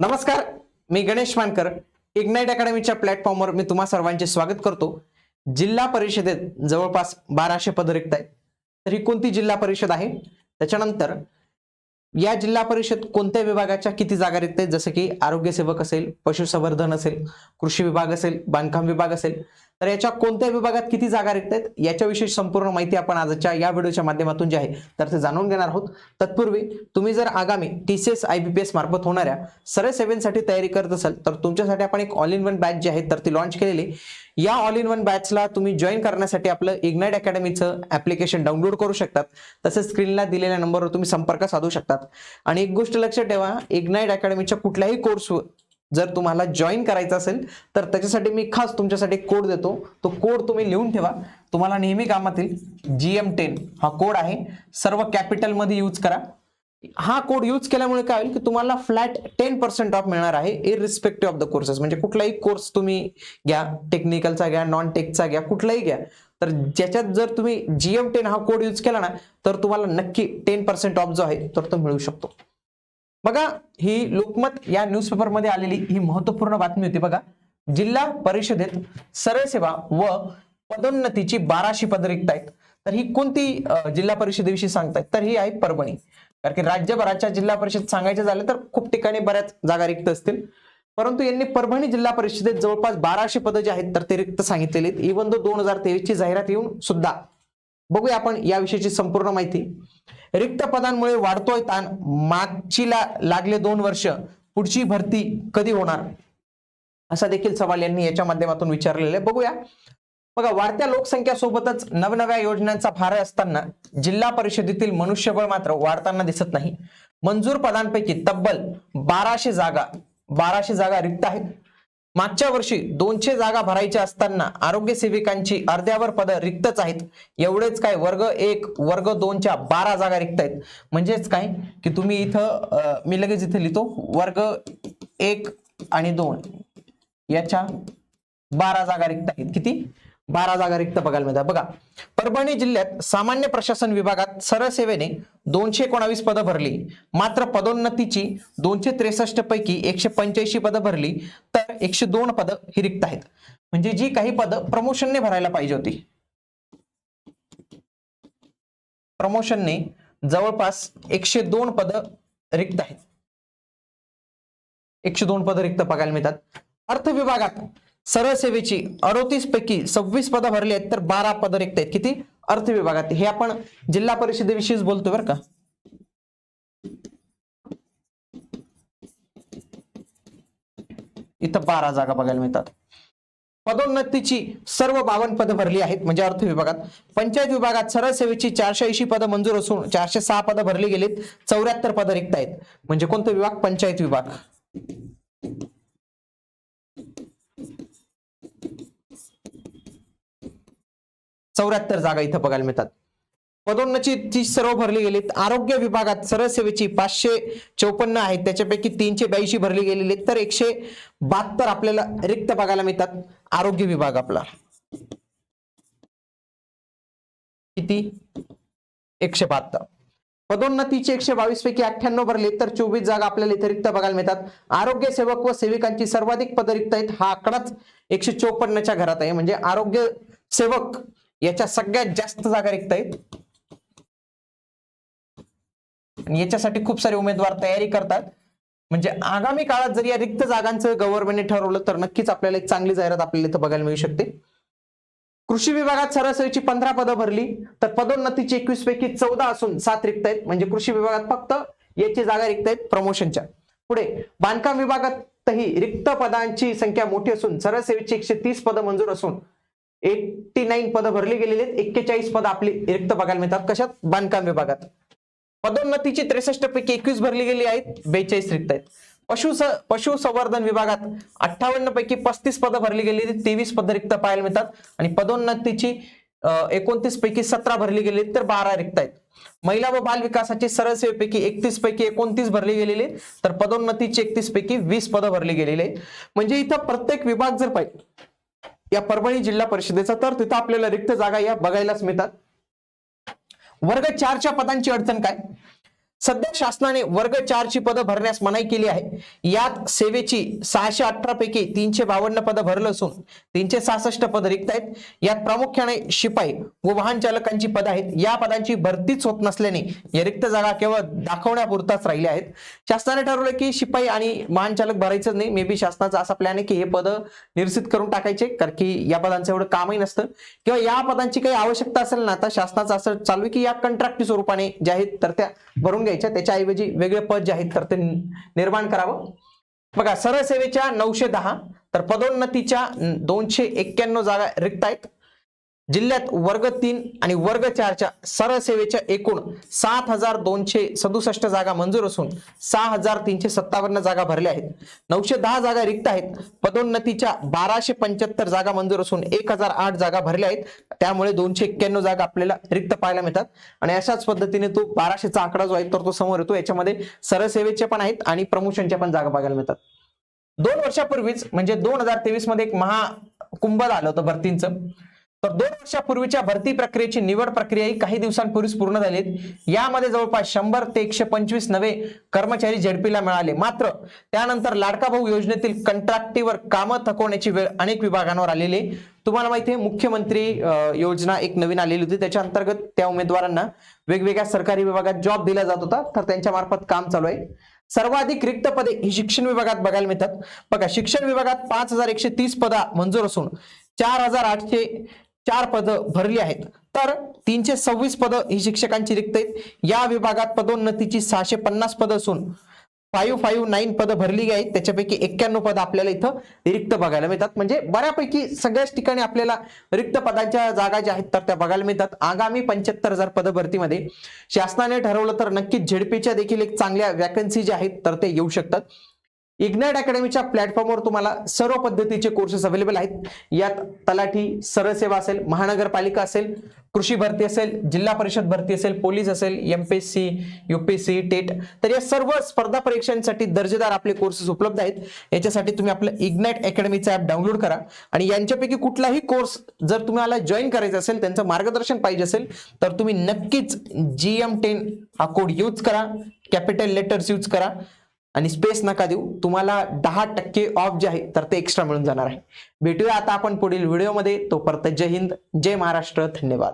नमस्कार मी गणेश मानकर. इग्नाईट अकॅडमीच्या प्लॅटफॉर्मवर मी तुम्हा सर्वांचे स्वागत करतो. जिल्हा परिषदेत जवळपास बाराशे पद रिक्त आहेत. तर ही कोणती जिल्हा परिषद आहे? त्याच्यानंतर या जिल्हा परिषद कोणत्या विभागाच्या किती जागा रिक्त आहेत? जसं की आरोग्य सेवक असेल पशुसंवर्धन असेल कृषी विभाग असेल बांधकाम विभाग असेल तर याच्या कोणत्या विभागात किती जागा रिक्त आहेत याच्याविषयी संपूर्ण माहिती आपण आजच्या या व्हिडिओच्या माध्यमातून जे आहे तर ते जाणून घेणार आहोत. तत्पूर्वी तुम्ही जर आगामी T C S I B P S मार्फत होणाऱ्या सरळ सेवेसाठी तयारी करत असाल तर तुमच्यासाठी आपण एक ऑल इन वन बॅच जी आहे तर ती लॉन्च केलेली या ऑल इन वन बॅचला तुम्ही जॉईन करण्यासाठी आपलं इग्नाईट अकॅडमीचं ऍप्लिकेशन डाउनलोड करू शकतात. तसेच स्क्रीनला दिलेल्या नंबरवर तुम्ही संपर्क साधू शकतात. आणि एक गोष्ट लक्षात ठेवा इग्नाईट अकॅडमीच्या कुठल्याही कोर्सवर जर तुम्हाला जॉईन करायचं असेल तर त्याच्यासाठी मी खास तुमच्यासाठी कोड देतो. तो कोड तुम्ही लिहून ठेवा. तुम्हाला नेहमी कामात येईल जी एम टेन हा कोड आहे. सर्व कॅपिटलमध्ये यूज करा. हा कोड यूज केल्यामुळे काय होईल की तुम्हाला फ्लॅट टेन पर्सेंट ऑफ मिळणार आहे इरिस्पेक्टिव्ह ऑफ द कोर्सेस म्हणजे कुठलाही कोर्स तुम्ही घ्या टेक्निकलचा घ्या नॉन टेकचा घ्या कुठलाही घ्या. तर ज्याच्यात जर तुम्ही जी एम टेन हा कोड यूज केला ना तर तुम्हाला नक्की टेन पर्सेंट ऑफ जो आहे तर तो मिळू शकतो. बघा ही लोकमत या न्यूजपेपरमध्ये आलेली ही महत्त्वपूर्ण बातमी होती बघा. जिल्हा परिषदेत सरळ सेवा व पदोन्नतीची बाराशे पद रिक्त आहेत. तर ही कोणती जिल्हा परिषदेविषयी सांगतायत? तर ही आहे परभणी. कारण की राज्यभराच्या जिल्हा परिषद सांगायचे झाले तर खूप ठिकाणी बऱ्याच जागा रिक्त असतील. परंतु यांनी परभणी जिल्हा परिषदेत जवळपास बाराशे पदं जे आहेत तर ते रिक्त सांगितलेली आहेत. इवन दो दोन हजार तेवीस ची जाहिरात येऊन सुद्धा बघूया आपण याविषयीची संपूर्ण माहिती. रिक्त पदांमुळे वाढतोय ताण. मागचीला लागले दोन वर्ष पुढची भरती कधी होणार? असा देखील सवाल यांनी याच्या माध्यमातून विचारलेला. आहे बघूया. बघा वाढत्या लोकसंख्या सोबतच नवनव्या योजनांचा भार असताना जिल्हा परिषदेतील मनुष्यबळ मात्र वाढताना दिसत नाही. मंजूर पदांपैकी तब्बल बाराशे जागा बाराशे जागा रिक्त आहेत. मागच्या वर्षी दोनशे जागा भरायच्या असताना आरोग्य सेविकांची अर्ध्यावर पदं रिक्तच आहेत. एवढेच काय वर्ग एक वर्ग दोनच्या बारा जागा रिक्त आहेत. म्हणजेच काय? की तुम्ही इथं मी लगेच इथे लिहितो. वर्ग एक आणि दोन याच्या बारा जागा रिक्त आहेत. किती? बारा जागा रिक्त बघायला मिळतात. बघा परभणी जिल्ह्यात सामान्य प्रशासन विभागात सरळ सेवेने दोनशे एकोणावीस पदं भरली. मात्र पदोन्नतीची दोनशे त्रेसष्ट पैकी एकशे पंच्याऐंशी पदं भरली तर एकशे दोन पदं ही रिक्त आहेत. म्हणजे जी काही पदं प्रमोशनने भरायला पाहिजे होती. प्रमोशनने जवळपास एकशे दोन पदं रिक्त आहेत. एकशे दोन पदं रिक्त बघायला मिळतात. अर्थ विभागात सरळ सेवेची अडोतीस पैकी सव्वीस पदं भरली आहेत तर बारा पदं रिक्त आहेत. किती? अर्थ विभागात. हे आपण जिल्हा परिषदेविषयीच बोलतोय बरं का. इथं बारा जागा बघायला मिळतात. पदोन्नतीची सर्व बावन्न पदं भरली आहेत म्हणजे अर्थ विभागात. पंचायत विभागात सरळ सेवेची चारशे ऐंशी पदं मंजूर असून चारशे सहा पदं भरली गेलीत चौऱ्याहत्तर पदं रिक्त आहेत. म्हणजे कोणता विभाग? पंचायत विभाग. चौऱ्याहत्तर जागा इथं बघायला मिळतात. पदोन्नती ती सर्व भरली गेली आरोग्य विभागात सरळ सेवेची पाचशे चौपन्न आहेत त्याच्यापैकी तीनशे ब्याऐंशी भरली गेलेली आहेत. तर एकशे बहात्तर आपल्याला रिक्त बघायला मिळतात. आरोग्य विभाग आपला. किती? एकशे बहात्तर. पदोन्नतीचे एकशे बावीस पैकी अठ्ठ्याण्णव भरले तर चोवीस जागा आपल्याला इथे रिक्त बघायला मिळतात. आरोग्य सेवक व सेविकांची सर्वाधिक पद रिक्त आहेत. हा आकडाच एकशे चोपन्नच्या घरात आहे. म्हणजे आरोग्य सेवक याच्या सगळ्यात जास्त जागा रिक्त आहेत. आणि याच्यासाठी खूप सारे उमेदवार तयारी करतात. म्हणजे आगामी काळात जर या रिक्त जागांचं गव्हर्नमेंटने ठरवलं तर नक्कीच आपल्याला एक चांगली जाहिरात आपल्याला इथं बघायला मिळू शकते. कृषी विभागात सरासरीची पंधरा पदं भरली तर पदोन्नतीची एकवीस पैकी चौदा असून सात रिक्त आहेत. म्हणजे कृषी विभागात फक्त याची जागा रिक्त आहेत प्रमोशनच्या पुढे बांधकाम विभागातही रिक्त पदांची संख्या मोठी असून सरासरीची एकशे तीस पदं मंजूर असून एट्टी नाईन पदं भरली गेलेली आहेत. एक्केचाळीस पदं आपली रिक्त बघायला मिळतात. कशात? बांधकाम विभागात. पदोन्नतीची त्रेसष्ट पैकी एकवीस भरली गेली आहेत. बेचाळीस रिक्त आहेत. पशु पशुसंवर्धन विभागात अठ्ठावन्न पैकी पस्तीस पदं भरली गेली आहेत. तेवीस पदं रिक्त पाहायला मिळतात. आणि पदोन्नतीची एकोणतीस पैकी सतरा भरली गेली तर बारा रिक्त आहेत. महिला व बाल विकासाची सरळ सेवेपैकी एकतीस पैकी एकोणतीस भरली गेलेली तर पदोन्नतीची एकतीस पैकी वीस पदं भरली गेलेली आहेत. म्हणजे इथं प्रत्येक विभाग जर पाहिजे या परभणी जिल्हा परिषदेचा. तर तिथं आपल्याला रिक्त जागा या बघायलाच मिळतात. वर्ग चारच्या पदांची अडचण काय? सध्या शासनाने वर्ग चारची पदं भरण्यास मनाई केली आहे. यात सेवेची सहाशे अठरा पैकी तीनशे बावन्न पदं भरलं असून तीनशे सहासष्ट पद रिक्त आहेत. यात प्रामुख्याने शिपाई व वाहन चालकांची पदं आहेत. या पदांची भरतीच होत नसल्याने या रिक्त जागा केवळ दाखवण्यापुरताच राहिल्या आहेत. शासनाने ठरवलं की शिपाई आणि वाहन चालक भरायचं नाही. मे बी शासनाचा असा प्लॅन आहे की हे पदं निरसित करून टाकायचे कारण की या पदांचं एवढं कामही नसतं. किंवा या पदांची काही आवश्यकता असेल ना तर शासनाचं असं चालू आहे की या कंत्राटी स्वरूपाने जे आहेत तर त्या भरून घ्यायच्या. त्याच्याऐवजी वेगळे पद जे आहेत तर ते निर्माण करावं. बघा सरळ सेवेच्या नऊशे दहा तर पदोन्नतीच्या दोनशे एक्क्याण्णव जागा रिक्त आहेत. जिल्ह्यात वर्ग तीन आणि वर्ग चारच्या सरळ सेवेच्या एकूण सात हजार दोनशे सदुसष्ट जागा मंजूर असून सहा हजार तीनशे सत्तावन्न जागा भरल्या आहेत. नऊशे दहा जागा रिक्त आहेत. पदोन्नतीच्या बाराशे पंच्याहत्तर जागा मंजूर असून एक हजार आठ जागा भरल्या आहेत. त्यामुळे दोनशे एक्क्याण्णव जागा आपल्याला रिक्त पाहायला मिळतात. आणि अशाच पद्धतीने तो बाराशेचा आकडा जो आहे तर तो समोर येतो. याच्यामध्ये सरळ सेवेचे पण आहेत आणि प्रमोशनच्या पण जागा बघायला मिळतात. दोन वर्षापूर्वीच म्हणजे दोन हजार तेवीसमध्ये एक महाकुंभ झालं होतं भरतींचं. तर दोन वर्षापूर्वीच्या भरती प्रक्रियेची निवड प्रक्रिया ही काही दिवसांपूर्वीच पूर्ण झाली यामध्ये जवळपास शंभर ते एकशे पंचवीस नवे कर्मचारी झेडपीला मिळाले. मात्र त्यानंतर लाडका भाऊ योजनेतील कंत्राटीवर कामं थकवण्याची वेळ अनेक विभागांवर आलेली आहे. तुम्हाला माहिती आहे मुख्यमंत्री योजना एक नवीन आलेली होती. त्याच्या अंतर्गत त्या उमेदवारांना वेगवेगळ्या सरकारी विभागात जॉब दिला जात होता. तर त्यांच्या मार्फत काम चालू आहे. सर्वाधिक रिक्त पदे ही शिक्षण विभागात बघायला मिळतात. बघा शिक्षण विभागात पाच हजार एकशे तीस पदा मंजूर असून चार हजार आठशे चार पदं भरली आहेत. तर तीनशे सव्वीस पदं ही शिक्षकांची रिक्त आहेत. या विभागात पदोन्नतीची सहाशे पन्नास पदं असून फाईव्ह फाईव्ह नाईन पदं भरली आहेत. त्याच्यापैकी एक्क्याण्णव पदं आपल्याला इथं रिक्त बघायला मिळतात. म्हणजे बऱ्यापैकी सगळ्याच ठिकाणी आपल्याला रिक्त पदांच्या जागा ज्या आहेत तर त्या बघायला मिळतात. आगामी पंच्याहत्तर हजार पद भरतीमध्ये शासनाने ठरवलं तर नक्कीच झेडपीच्या देखील एक चांगल्या वॅकन्सी ज्या आहेत तर ते येऊ शकतात. इग्नाइट अकॅडमीच्या प्लॅटफॉर्मवर तुम्हाला सर्व पद्धतीचे कोर्सेस अवेलेबल आहेत. यात तलाठी सरळ सेवा असेल महानगरपालिका असेल कृषी भरती असेल जिल्हा परिषद भरती असेल पोलीस असेल एमपीएससी सी टेट तर या सर्व स्पर्धा परीक्षांसाठी दर्जेदार आपले कोर्सेस उपलब्ध आहेत. याच्यासाठी तुम्ही आपलं इग्नाइट अकॅडमीचं ॲप डाउनलोड करा आणि यांच्यापैकी कुठलाही कोर्स जर तुम्हाला जॉईन करायचा असेल त्यांचं मार्गदर्शन पाहिजे असेल तर तुम्ही नक्कीच जी एम टेन हा कोड यूज करा कॅपिटल लेटर्स यूज करा आणि स्पेस नका देऊ. तुम्हाला दहा टक्के ऑफ जे आहे तर ते एक्स्ट्रा मिळून जाणार आहे. भेटूया आता आपण पुढील व्हिडिओमध्ये तोपर्यंत जय हिंद जय महाराष्ट्र. धन्यवाद.